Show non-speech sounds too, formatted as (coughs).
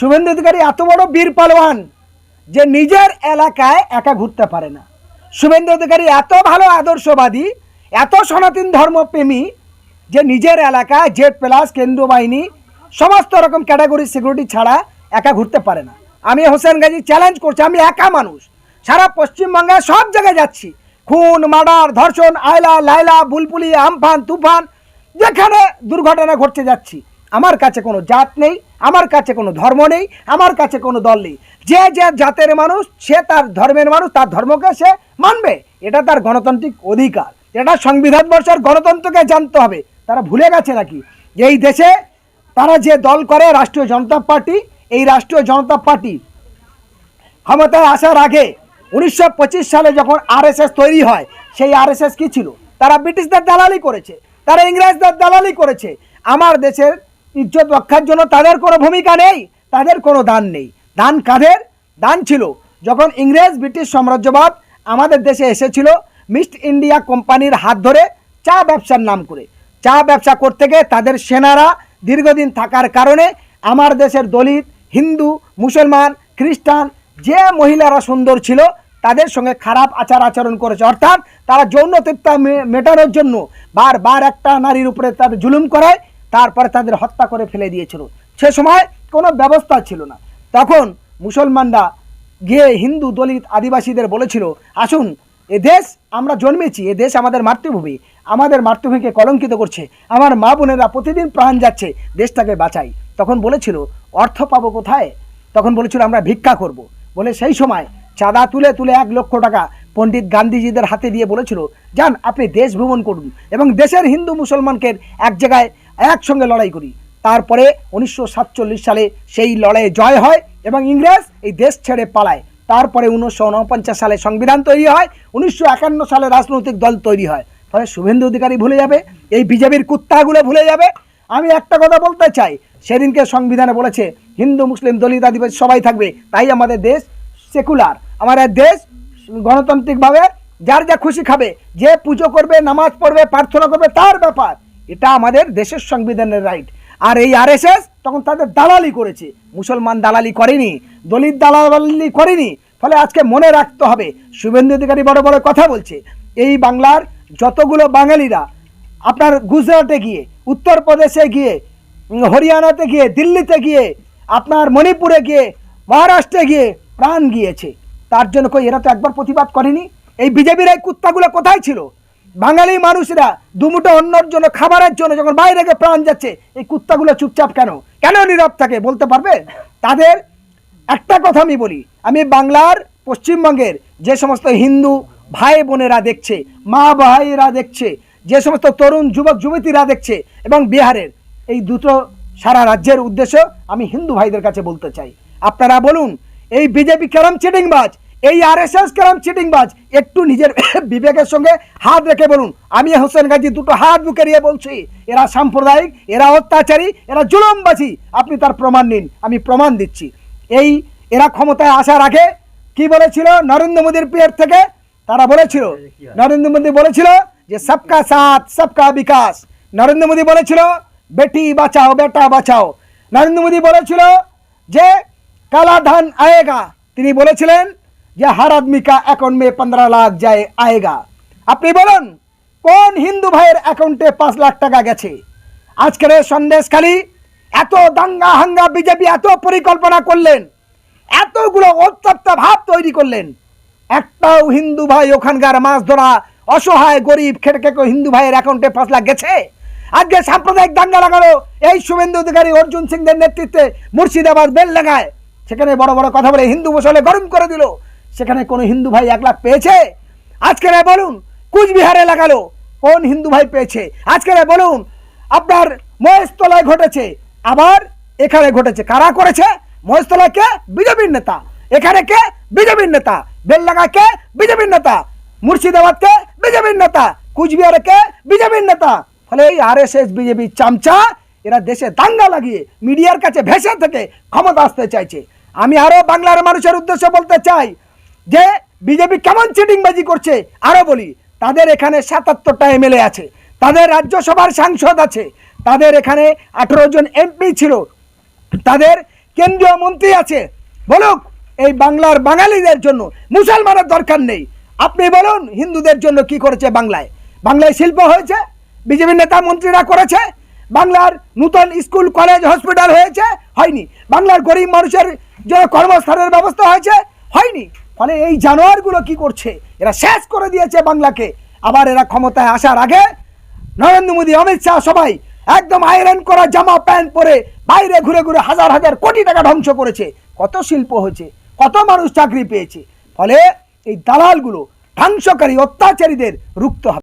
শুভেন্দু অধিকারী, এত বড় বীর পালোয়ান যে নিজের এলাকায় একা ঘুরতে পারে না। শুভেন্দু অধিকারী এত ভালো আদর্শবাদী, এত সনাতন ধর্মপ্রেমী যে নিজের এলাকায় জেড প্লাস কেন্দ্র বাহিনী, সমস্ত রকম ক্যাটাগরি সিকিউরিটি ছাড়া একা ঘুরতে পারে না। আমি হোসেন গাজী চ্যালেঞ্জ করছি, আমি একা মানুষ। সারা পশ্চিমবঙ্গে সব জায়গায় যাচ্ছি। খুন, মার্ডার, ধর্ষণ, আয়লা লাইলা বুলবুলি, আমফান, তুফান, যেখানে দুর্ঘটনা ঘটতে যাচ্ছি। আমার কাছে কোনো জাত নেই আমার কাছে কোনো ধর্ম নেই, আমার কাছে কোনো দল নেই। যে যে জাতের মানুষ, সে তার ধর্মের মানুষ, তার ধর্মকে সে মানবে। এটা তার গণতান্ত্রিক অধিকার। এটা সংবিধান বর্ষের গণতন্ত্রকে জানতে হবে। তারা ভুলে গেছে নাকি? এই দেশে তারা যে দল করে রাষ্ট্রীয় জনতা পার্টি, এই রাষ্ট্রীয় জনতা পার্টি ক্ষমতায় আসার আগে উনিশশো পঁচিশ সালে যখন আরএসএস তৈরি হয়, সেই আরএসএস কি ছিল? তারা ব্রিটিশদের দালালি করেছে, তারা ইংরেজদের দালালি করেছে। আমার দেশের ইজ্জত রক্ষার জন্য তাদের কোনো ভূমিকা নেই, তাদের কোনো দান নেই। দান কাদের? দান ছিল যখন ইংরেজ, ব্রিটিশ সাম্রাজ্যবাদ আমাদের দেশে এসেছিল, মিস্ট ইন্ডিয়া কোম্পানির হাত ধরে চা ব্যবসার নাম করে। চা ব্যবসা করতে গিয়ে তাদের সেনারা দীর্ঘদিন থাকার কারণে আমার দেশের দলিত, হিন্দু, মুসলমান, খ্রিস্টান যে মহিলারা সুন্দর ছিল, তাদের সঙ্গে খারাপ আচার আচরণ করেছে। অর্থাৎ তারা যৌন তৃপ্তা মেটানোর জন্য বারবার একটা নারীর উপরে তাদের জুলুম করায় তারপরে তাদের হত্যা করে ফেলে দিয়েছিল। সে সময় কোনো ব্যবস্থা ছিল না। তখন মুসলমানরা গিয়ে হিন্দু দলিত আদিবাসীদের বলেছিল, আসুন, এ দেশ আমরা জন্মেছি, এ দেশ আমাদের মাতৃভূমি, আমাদের মাতৃভূমিকে কলঙ্কিত করছে, আমার মা বোনেরা প্রতিদিন প্রাণ যাচ্ছে, দেশটাকে বাঁচাই। তখন বলেছিল, অর্থ পাবো কোথায়? তখন বলেছিল, আমরা ভিক্ষা করব। বলে সেই সময় চাঁদা তুলে তুলে এক লক্ষ টাকা পণ্ডিত গান্ধীজিদের হাতে দিয়ে বলেছিল, যান, আপনি দেশ ভ্রমণ করুন। এবং দেশের হিন্দু মুসলমানকে এক জায়গায় একসঙ্গে লড়াই করি। তারপরে উনিশশো সাতচল্লিশ সালে সেই লড়াইয়ে জয় হয় এবং ইংরেজ এই দেশ ছেড়ে পালায়। তারপরে উনিশশো উনপঞ্চাশ সালে সংবিধান তৈরি হয়, উনিশশো একান্ন সালে রাজনৈতিক দল তৈরি হয়। ফলে শুভেন্দু অধিকারী ভুলে যাবে, এই বিজেপির কুত্তাগুলো ভুলে যাবে। আমি একটা কথা বলতে চাই, সেদিনকে সংবিধানে বলেছে, হিন্দু, মুসলিম, দলিত, আদিবাসী সবাই থাকবে, তাই আমাদের দেশ সেকুলার। আমাদের দেশ গণতান্ত্রিকভাবে যার যা খুশি খাবে, যে পুজো করবে, নামাজ পড়বে, প্রার্থনা করবে, তার ব্যাপার। এটা আমাদের দেশের সংবিধানের রাইট আর এই আরএসএস তখন তাদের দালালি করেছে। মুসলমান দালালি করেনি, দলিত দালালি করেনি। ফলে আজকে মনে রাখতে হবে, শুভেন্দু অধিকারী বড় বড় কথা বলছে, এই বাংলার যতগুলো বাঙালিরা আপনার গুজরাটে গিয়ে, উত্তরপ্রদেশে গিয়ে হরিয়ানাতে গিয়ে, দিল্লিতে গিয়ে, আপনার মণিপুরে গিয়ে, মহারাষ্ট্রে গিয়ে প্রাণ গিয়েছে, তার জন্য কই এরা তো একবার প্রতিবাদ করেনি? এই বিজেপির এই কুত্তাগুলো কোথায় ছিল? বাঙালি মানুষরা দুমুটো অন্যর জন্য খাবারের জন্য যখন বাইরে গিয়ে প্রাণ যাচ্ছে, এই কুত্তাগুলো চুপচাপ কেন? কেন নীরব থাকে, বলতে পারবে? তাদের একটা কথা আমি বলি, আমি বাংলার পশ্চিমবঙ্গের যে সমস্ত হিন্দু ভাই বোনেরা দেখছে, মা ভাইয়েরা দেখছে, যে সমস্ত তরুণ যুবক যুবতীরা দেখছে এবং বিহারের এই দুটো সারা রাজ্যের উদ্দেশ্য আমি হিন্দু ভাইদের কাছে বলতে চাই। আপনারা বলুন, এই বিজেপি কেরম চিটিংবাজ? এই আর এস এস কেরম চিটিংবাজ, একটু নিজের (coughs) বিবেকের সঙ্গে হাত রেখে বলুন। আমি হোসেন গাজী, দুটো হাত বুকে নিয়ে বলছি। এরা সাম্প্রদায়িক, এরা অত্যাচারী, এরা জুলুমবাজি। আপনি তার প্রমাণ নিন, আমি প্রমাণ দিচ্ছি। এই, এরা ক্ষমতায় আসার আগে কি বলেছিল নরেন্দ্র মোদীর পিয়ার থেকে? তারা বলেছিল, নরেন্দ্র মোদী বলেছিল যে সবকা সাথ, সবকা বিকাশ। নরেন্দ্র মোদী বলেছিল, বেটি বাঁচাও, বেটা বাঁচাও। নরেন্দ্র মোদী বলেছিল যে কালা ধান আয়েগা। তিনি বলেছিলেন যে হার আদমি কা অ্যাকাউন্ট মে পনেরো লাখ যায় আয়েগা আপনি বলুন কোন হিন্দু ভাইয়ের অ্যাকাউন্টে পাঁচ লাখ টাকা গেছে আজকের সন্দেশখালী এত দাঙ্গা হাঙ্গা বিজেপি এত পরিকল্পনা করলেন এতগুলো উত্তপ্ত ভাব তৈরি করলেন একটাও হিন্দু ভাই ওখানকার মাছ ধরা অসহায় গরিব খেটে খেটে হিন্দু ভাইয়ের অ্যাকাউন্টে পাঁচ লাখ গেছে আজকে সাম্প্রদায়িক দাঙ্গা লাগানো, এই শুভেন্দু অধিকারী অর্জুন সিংদের নেতৃত্বে মুর্শিদাবাদ বেল লাগায়। সেখানে বড় বড় কথা বলে হিন্দু মুসলে গরম করে দিল। সেখানে কোনো হিন্দু ভাই এক লাখ পেয়েছে? আজকে বলুন, কুচবিহারে লাগালো, কোন হিন্দু ভাই পেয়েছে? আজকে বলুন, আপনার মহেশতলায় ঘটেছে, আবার এখানে ঘটেছে। কারা করেছে? মহেশতলায় কে? বিজেপির নেতা। এখানে কে? বিজেপির নেতা। বেললাগা কে? বিজেপির নেতা। মুর্শিদাবাদ কে? বিজেপির নেতা। কুচবিহারে কে? বিজেপির নেতা। ফলে এই আর এস এস বিজেপি চামচা, এরা দেশে দাঙ্গা লাগিয়ে মিডিয়ার কাছে ভেসে থেকে ক্ষমতা আসতে চাইছে। আমি আরও বাংলার মানুষের উদ্দেশ্যে বলতে চাই যে বিজেপি কেমন চিটিংবাজি করছে আরও বলি, তাদের এখানে সাতাত্তরটা এমএলএ আছে, তাদের রাজ্যসভার সাংসদ আছে, তাদের এখানে আঠেরো জন এমপি ছিল, তাদের কেন্দ্রীয় মন্ত্রী আছে। বলুক, এই বাংলার বাঙালিদের জন্য মুসলমানের দরকার নেই। আপনি বলুন, হিন্দুদের জন্য কি করেছে বাংলায়? বাংলায় শিল্প হয়েছে, বিজেপি নেতা মন্ত্রীরা করেছে, বাংলার নূতন স্কুল, কলেজ, হসপিটাল হয়েছে, হয়নি। বাংলার গরিব মানুষের জন্য কর্মস্থানের ব্যবস্থা হয়েছে, হয়নি। ফলে এই জানোয়ারগুলো কি করছে? এরা শেষ করে দিয়েছে বাংলাকে। আবার এরা ক্ষমতায় আসার আগে নরেন্দ্র মোদী, অমিত শাহ সবাই একদম আয়রন করা জামা, প্যান্ট পরে বাইরে ঘুরে ঘুরে হাজার হাজার কোটি টাকা ধ্বংস করেছে। কত শিল্প হয়েছে, কত মানুষ চাকরি পেয়েছে। ফলে এই দালালগুলো ধ্বংসকারী অত্যাচারীদের রুখতে হবে।